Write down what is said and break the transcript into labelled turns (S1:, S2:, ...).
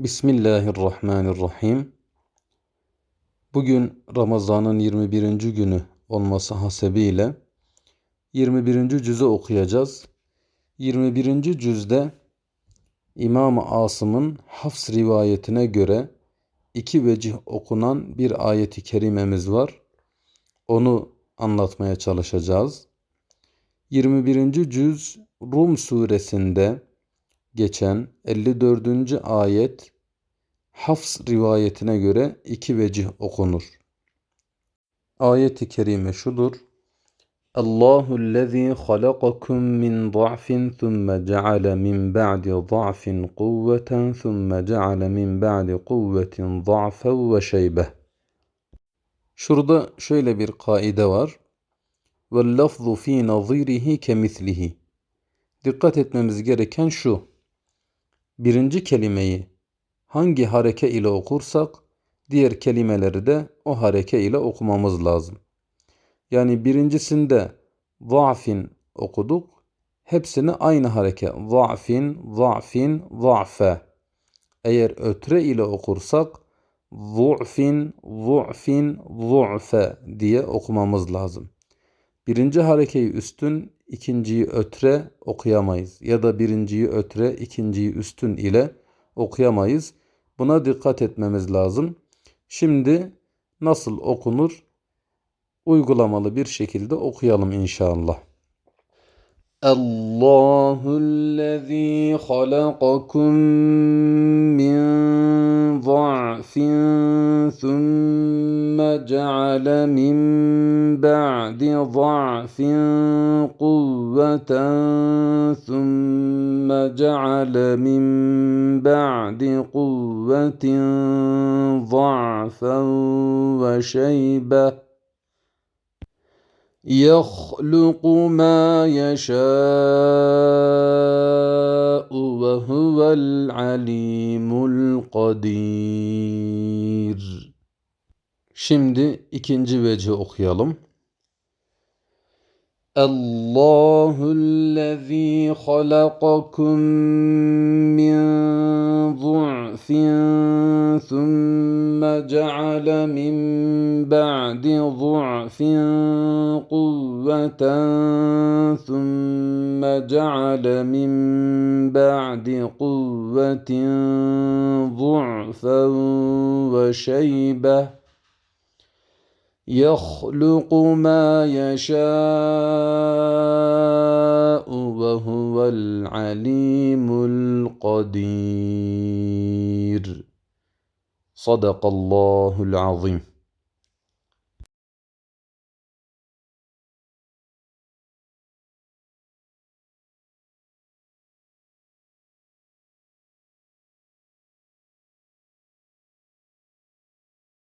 S1: Bismillahirrahmanirrahim. Bugün Ramazan'ın 21. günü olması hasebiyle 21. cüzü okuyacağız. 21. cüzde İmam-ı Asım'ın Hafs rivayetine göre iki vecih okunan bir ayeti kerimemiz var. Onu anlatmaya çalışacağız. 21. cüz Rum suresinde geçen 54. ayet Hafs rivayetine göre iki vecih okunur. Ayeti kerime şudur. Allahu allazi halakakum min za'fin thumma ceale min ba'di za'fin kuvveten thumma ceale min ba'di kuvvetin za'fen ve şeybeh. Şurada şöyle bir kaide var. Ve lafzu fi nazirihi kemislihi. Dikkat etmemiz gereken şu birinci kelimeyi hangi hareke ile okursak diğer kelimeleri de o hareke ile okumamız lazım. Yani birincisinde za'fin okuduk. Hepsini aynı hareke. Za'fin, za'fin, za'fe. Eğer ötre ile okursak zu'fin, zu'fin, zu'fe diye okumamız lazım. Birinci harekeyi üstün, ikinciyi ötre okuyamayız. Ya da birinciyi ötre, ikinciyi üstün ile okuyamayız. Buna dikkat etmemiz lazım. Şimdi nasıl okunur? Uygulamalı bir şekilde okuyalım inşallah. Allahüllezî halakakum min za'fin thumme ceale min بعد ضعف قوة ثم جعل من بعد قوة ضعفا وشيبة. يخلق ما يشاء وهو العليم القدير. Şimdi ikinci veci okuyalım. Allahüllezî halakakum min zu'fin thumme ceale min ba'di zu'fin kuvveten thumme ceale min ba'di kuvvetin zu'fen ve şeybeh يخلق ما يشاء وهو العليم القدير. صدق الله العظيم.